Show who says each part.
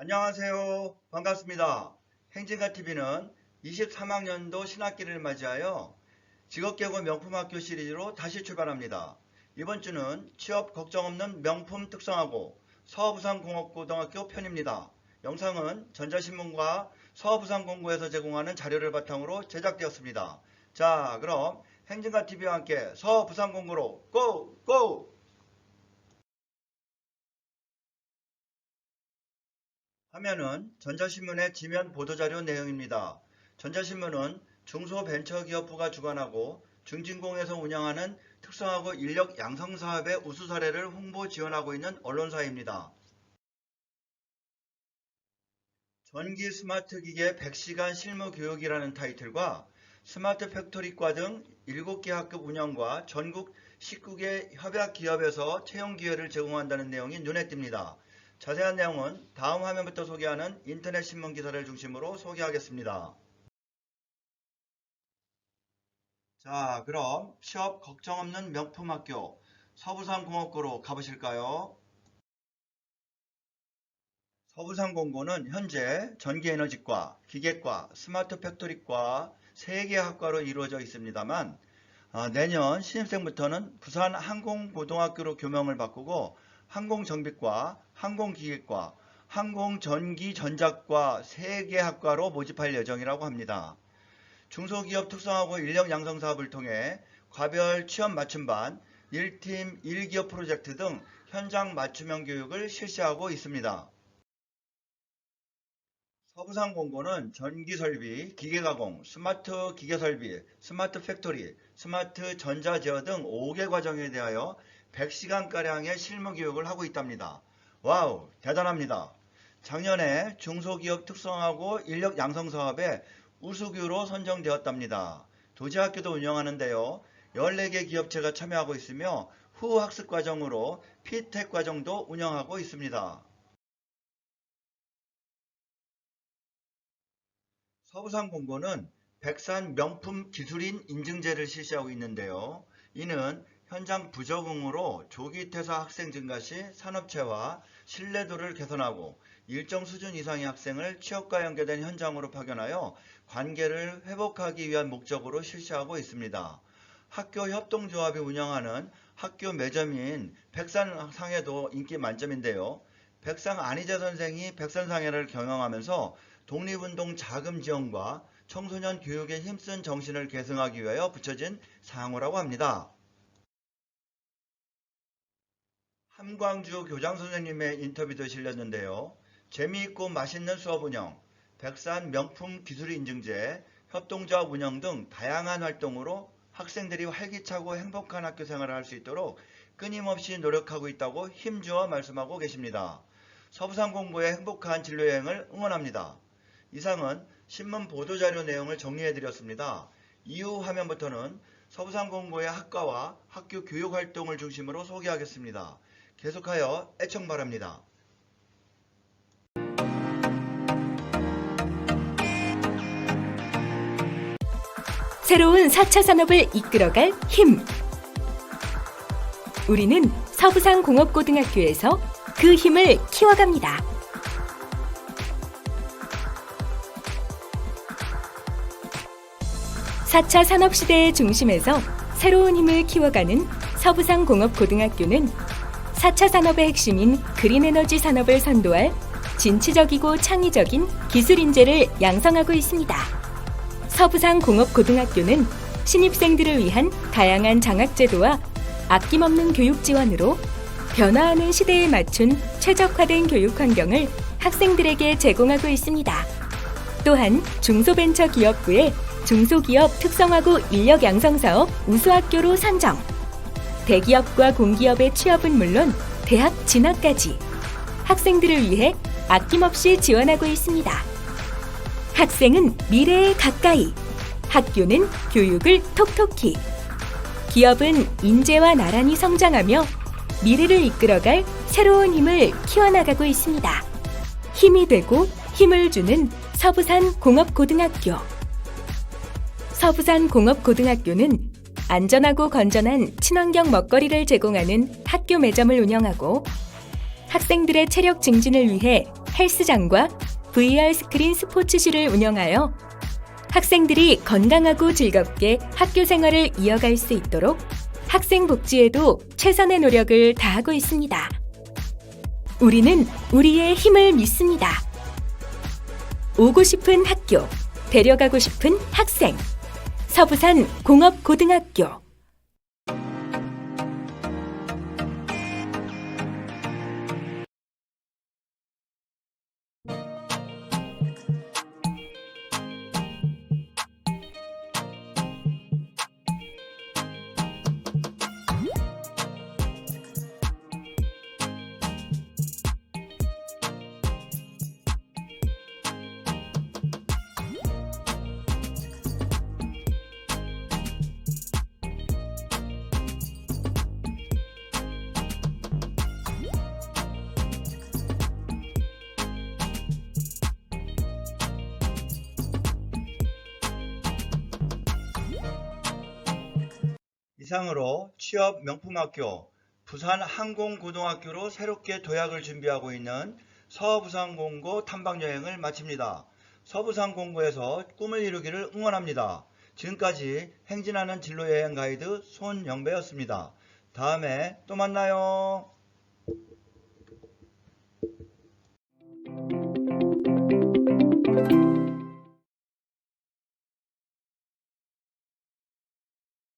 Speaker 1: 안녕하세요. 반갑습니다. 행진가TV는 23학년도 신학기를 맞이하여 직업계고 명품학교 시리즈로 다시 출발합니다. 이번 주는 취업 걱정 없는 명품 특성하고 서부산공업고등학교 편입니다. 영상은 전자신문과 서부산공고에서 제공하는 자료를 바탕으로 제작되었습니다. 자, 그럼 행진가TV와 함께 서부산공고로 고! 고! 화면은 전자신문의 지면 보도자료 내용입니다. 전자신문은 중소벤처기업부가 주관하고 중진공에서 운영하는 특성화고 인력 양성 사업의 우수 사례를 홍보 지원하고 있는 언론사입니다. 전기 스마트 기계 100시간 실무 교육이라는 타이틀과 스마트 팩토리과 등 7개 학급 운영과 전국 19개 협약 기업에서 채용 기회를 제공한다는 내용이 눈에 띕니다. 자세한 내용은 다음 화면부터 소개하는 인터넷 신문 기사를 중심으로 소개하겠습니다. 자, 그럼 취업 걱정 없는 명품 학교 서부산공업고로 가보실까요? 서부산공고는 현재 전기에너지과, 기계과, 스마트 팩토리과 3개 학과로 이루어져 있습니다만 아, 내년 신입생부터는 부산 항공고등학교로 교명을 바꾸고 항공정비과, 항공기계과, 항공전기전작과 3개 학과로 모집할 예정이라고 합니다. 중소기업 특성화고 인력 양성 사업을 통해 과별 취업 맞춤반, 1팀 1기업 프로젝트 등 현장 맞춤형 교육을 실시하고 있습니다. 서부산공고는 전기 설비, 기계 가공, 스마트 기계 설비, 스마트 팩토리, 스마트 전자 제어 등 5개 과정에 대하여 100시간가량의 실무 교육을 하고 있답니다. 와우, 대단합니다. 작년에 중소기업 특성화고 인력 양성 사업에 우수교로 선정되었답니다. 도지학교도 운영하는데요. 14개 기업체가 참여하고 있으며 후 학습 과정으로 피텍 과정도 운영하고 있습니다. 서부산공고는 백산 명품 기술인 인증제를 실시하고 있는데요. 이는 현장 부적응으로 조기 퇴사 학생 증가 시 산업체와 신뢰도를 개선하고 일정 수준 이상의 학생을 취업과 연계된 현장으로 파견하여 관계를 회복하기 위한 목적으로 실시하고 있습니다. 학교 협동조합이 운영하는 학교 매점인 백산상해도 인기 만점인데요. 백상 안희재 선생이 백산상해를 경영하면서 독립운동 자금 지원과 청소년 교육에 힘쓴 정신을 계승하기 위하여 붙여진 상호라고 합니다. 함광주 교장 선생님의 인터뷰도 실렸는데요. 재미있고 맛있는 수업 운영, 백산 명품 기술 인증제, 협동조합 운영 등 다양한 활동으로 학생들이 활기차고 행복한 학교 생활을 할 수 있도록 끊임없이 노력하고 있다고 힘주어 말씀하고 계십니다. 서부산공고의 행복한 진로여행을 응원합니다. 이상은 신문 보도자료 내용을 정리해드렸습니다. 이후 화면부터는 서부산공고의 학과와 학교 교육활동을 중심으로 소개하겠습니다. 계속하여 애청 바랍니다.
Speaker 2: 새로운 4차 산업을 이끌어갈 힘. 우리는 서부산 공업고등학교에서 그 힘을 키워갑니다. 사차 산업시대의 중심에서 새로운 힘을 키워가는 서부산 공업고등학교는 4차 산업의 핵심인 그린 에너지 산업을 선도할 진취적이고 창의적인 기술 인재를 양성하고 있습니다. 서부산 공업고등학교는 신입생들을 위한 다양한 장학제도와 아낌없는 교육 지원으로 변화하는 시대에 맞춘 최적화된 교육 환경을 학생들에게 제공하고 있습니다. 또한 중소벤처기업부의 중소기업 특성화고 인력 양성 사업 우수학교로 선정. 대기업과 공기업의 취업은 물론 대학 진학까지 학생들을 위해 아낌없이 지원하고 있습니다. 학생은 미래에 가까이, 학교는 교육을 톡톡히, 기업은 인재와 나란히 성장하며 미래를 이끌어갈 새로운 힘을 키워나가고 있습니다. 힘이 되고 힘을 주는 서부산 공업고등학교. 서부산 공업고등학교는 안전하고 건전한 친환경 먹거리를 제공하는 학교 매점을 운영하고 학생들의 체력 증진을 위해 헬스장과 VR 스크린 스포츠실을 운영하여 학생들이 건강하고 즐겁게 학교 생활을 이어갈 수 있도록 학생 복지에도 최선의 노력을 다하고 있습니다. 우리는 우리의 힘을 믿습니다. 오고 싶은 학교, 데려가고 싶은 학생. 서부산 공업고등학교.
Speaker 1: 이상으로 취업 명품학교 부산 항공고등학교로 새롭게 도약을 준비하고 있는 서부산공고 탐방여행을 마칩니다. 서부산공고에서 꿈을 이루기를 응원합니다. 지금까지 행진하는 진로여행 가이드 손영배였습니다. 다음에 또 만나요.